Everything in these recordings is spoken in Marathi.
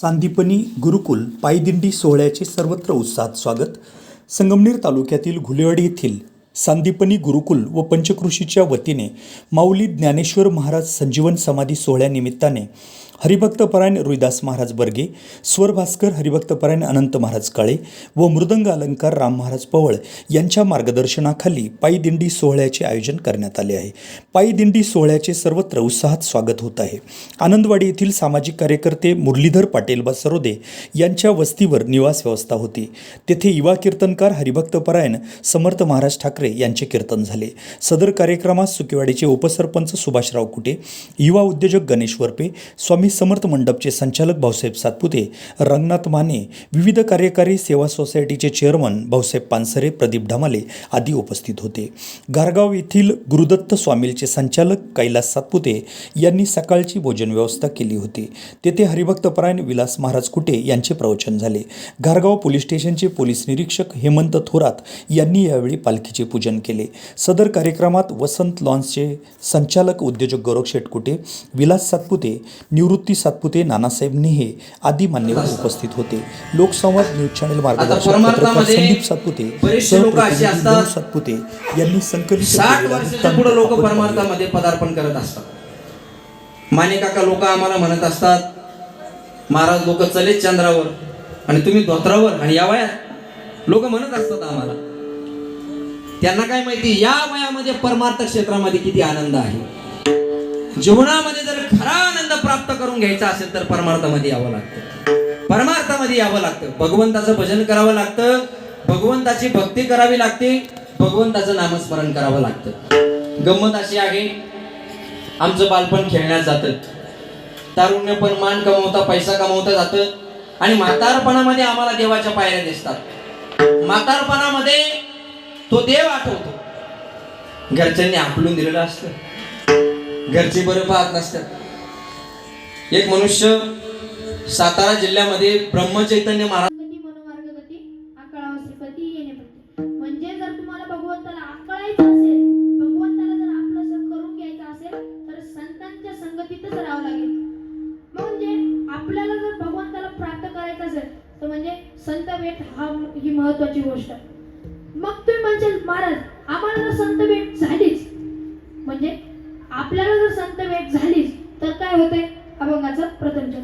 सांदीपनी गुरुकुल पायदिंडी सोहळ्याचे सर्वत्र उत्साहात स्वागत. संगमनेर तालुक्यातील घुलेवाडी येथील सांदीपनी गुरुकुल व पंचकृषीच्या वतीने माऊली ज्ञानेश्वर महाराज संजीवन समाधी सोहळ्यानिमित्ताने हरिभक्तपरायण रुईदास महाराज बर्गे स्वरभास्कर हरिभक्तपरायण अनंत महाराज काळे व मृदंग अलंकार राम महाराज पवळ यांच्या मार्गदर्शनाखाली पायदिंडी सोहळ्याचे आयोजन करण्यात आले आहे. पायदिंडी सोहळ्याचे सर्वत्र उत्साहात स्वागत होत आहे. आनंदवाडी येथील सामाजिक कार्यकर्ते मुरलीधर पाटीलबा सरोदे यांच्या वस्तीवर निवास व्यवस्था होती. तेथे युवा कीर्तनकार हरिभक्तपरायण समर्थ महाराज ठाकरे यांचे कीर्तन झाले. सदर कार्यक्रमात सुकेवाडीचे उपसरपंच सुभाषराव कुटे युवा उद्योजक गणेश वरपे स्वामी समर्थ मंडपचे संचालक भाऊसाहेब सातपुते रंगनाथ माने विविध कार्यकारी सेवा सोसायटीचे चेअरमन भाऊसाहेब पानसरे प्रदीप ढमाले आदी उपस्थित होते. गारगाव येथील गुरुदत्त स्वामीलचे संचालक कैलास सातपुते यांनी सकाळची भोजन व्यवस्था केली होती. तेथे हरिभक्तपरायण विलास महाराज कुटे यांचे प्रवचन झाले. गारगाव पोलीस स्टेशनचे पोलीस निरीक्षक हेमंत थोरात यांनी यावेळी पालखीचे पूजन केले. सदर कार्यक्रमात वसंत लॉन्सचे संचालक उद्योजक गौरव शेटकुटे विलास सातपुते निवृत्ती सातपुते नानासाहेब नेहे आदी मान्यवर उपस्थित होते. लोकसंवाद न्यूज चॅनल मार्गदर्शक पत्रकार संदीप सातपुते सहप्रतिनिधी सातपुते यांनी संकलित पदार्पण करत असतात. माने काका लोक आम्हाला म्हणत असतात महाराज लोक चलेत चंद्रावर आणि तुम्ही धोत्रावर आणि या वयात. लोक म्हणत असतात आम्हाला. त्यांना काय माहिती या वयामध्ये परमार्थ क्षेत्रामध्ये किती आनंद आहे. जीवनामध्ये जर खरा आनंद प्राप्त करून घ्यायचा असेल तर परमार्थामध्ये यावं लागतं. परमार्थामध्ये यावं लागतं. भगवंताचं भजन करावं लागतं. भगवंताची भक्ती करावी लागते. भगवंताचं नामस्मरण करावं लागतं. गंमत अशी आहे आमचं बालपण खेळण्यात जातं. तारुण्य पण मान कमवता पैसा कमवता जातं. आणि म्हातारपणामध्ये आम्हाला देवाच्या पायऱ्या दिसतात. म्हातारपणामध्ये तो देव आठवतो. घरच्यांनी आपलून दिलेलं असतं. घरचे बरं पाहत नसतात. एक मनुष्य सातारा जिल्ह्यामध्ये ब्रह्मचैतन्य महाराज म्हणजे जर तुम्हाला भगवंताला आकळायचं असेल भगवंताला जर आपलं करून घ्यायचं असेल तर संतांच्या संगतीतच राहावं लागेल. म्हणजे आपल्याला जर भगवंताला प्राप्त करायचं असेल तर म्हणजे संत भेट हा ही महत्वाची गोष्ट. आहे जर संत भेट झालीच. म्हणजे आपल्याला जर संत भेट झालीच तर काय होते अभंगाचं प्रथम चरण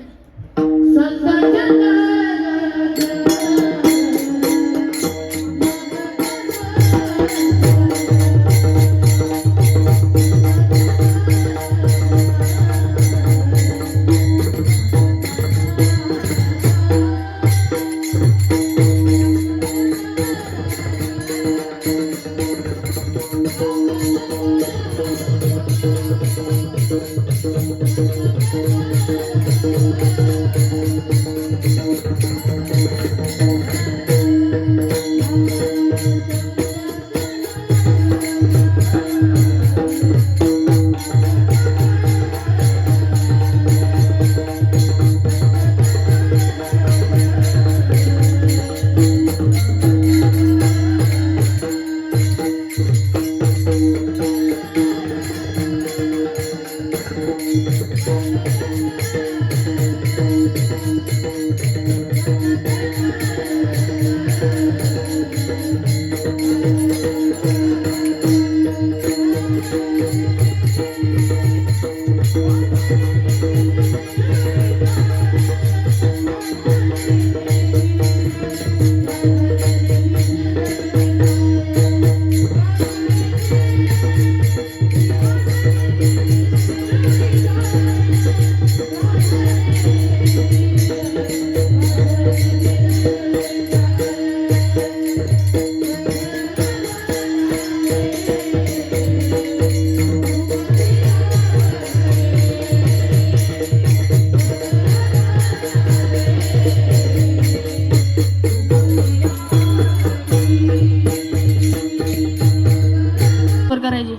करायची.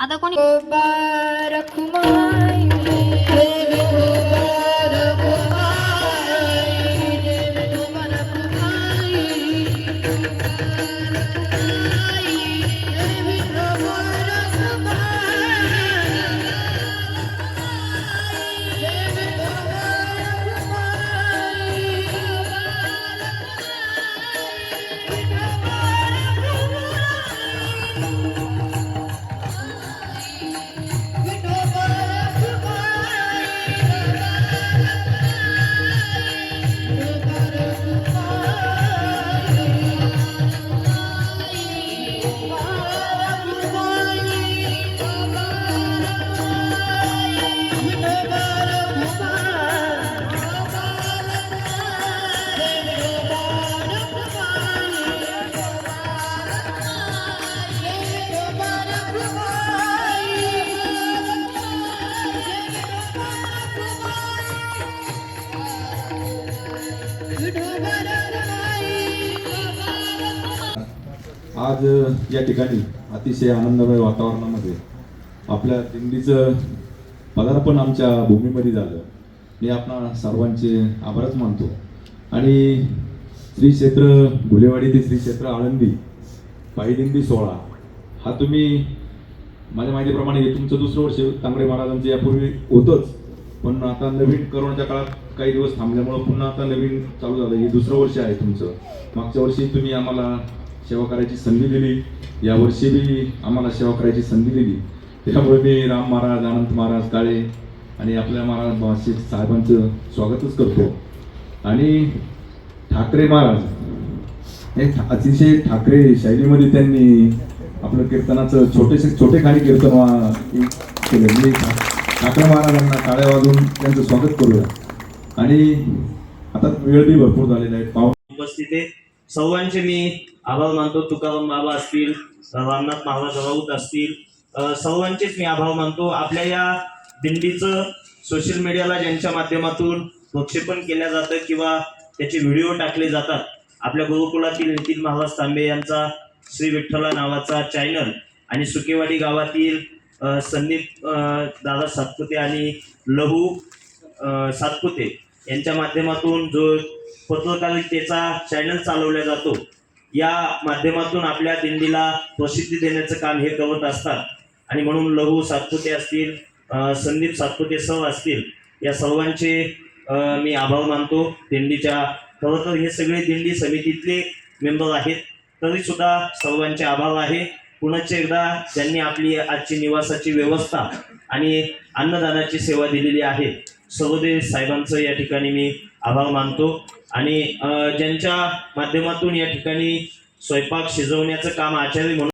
आता कोणी आज या ठिकाणी अतिशय आनंदमय वातावरणामध्ये आपल्या दिंडीचं पदार्पण आमच्या भूमीमध्ये झालं. मी आपणा सर्वांचे आभारच मानतो. आणि श्री क्षेत्र भुलेवाडी ते श्री क्षेत्र आळंदी पायदिंडी सोहळा हा तुम्ही माझ्या माहितीप्रमाणे हे तुमचं दुसरं वर्ष तांबडे महाराजांचं यापूर्वी होतंच. पण आता नवीन करोनाच्या काळात काही दिवस थांबल्यामुळं पुन्हा आता नवीन चालू झालं. हे दुसरं वर्ष आहे तुमचं. मागच्या वर्षी तुम्ही आम्हाला सेवा करायची संधी दिली. यावर्षी बी आम्हाला सेवा करायची संधी दिली. त्यामुळे मी राम महाराज अनंत महाराज काळे आणि आपल्या महाराज भाषिक साहेबांचं स्वागतच करतो. आणि ठाकरे महाराज हे अतिशय ठाकरे शैलीमध्ये त्यांनी आपलं कीर्तनाचं छोटेसे छोटे खाली कीर्तन केलं. मी ठाकरे महाराजांना टाळ्या वाजवून त्यांचं स्वागत करूया. आणि आता वेळ बी भरपूर झालेला आहे. पाऊस उपस्थित आहे सर्वांचे मी आभार मानतो तुकाराम बाबा असतील रामनाथ महाराज राऊत असतील. सर्वांचेच मी आभार मानतो. आपल्या या दिंडीचं सोशल मीडियाला ज्यांच्या माध्यमातून प्रक्षेपण केल्या जातं किंवा त्याचे व्हिडिओ टाकले जातात आपल्या गुरुकुलातील नितीन महाराज तांबे यांचा श्री विठ्ठला नावाचा चॅनल आणि सुकेवाडी गावातील संदीप दादा सातपुते आणि लहू सातपुते यांच्या माध्यमातून जो पत्रकारितेचा चॅनल चालवला जातो या माध्यमातून आपल्या दिंडीला प्रसिद्धी देण्याचं काम हे करत असतात. आणि म्हणून लघु सातपुते असतील संदीप सातपुते सह असतील या सर्वांचे मी आभार मानतो. दिंडीच्या खरं तर हे सगळे दिंडी समितीतले मेंबर आहेत. तरीसुद्धा सर्वांचे आभार आहे. पुनश्च एकदा त्यांनी आपली आजची निवासाची व्यवस्था आणि अन्नदानाची सेवा दिलेली आहे सर्वदेव साहेबांचं या ठिकाणी मी आभार मानतो. आणि ज्यांच्या माध्यमातून या ठिकाणी स्वयंपाक शिजवण्याचं काम आचार्य म्हणून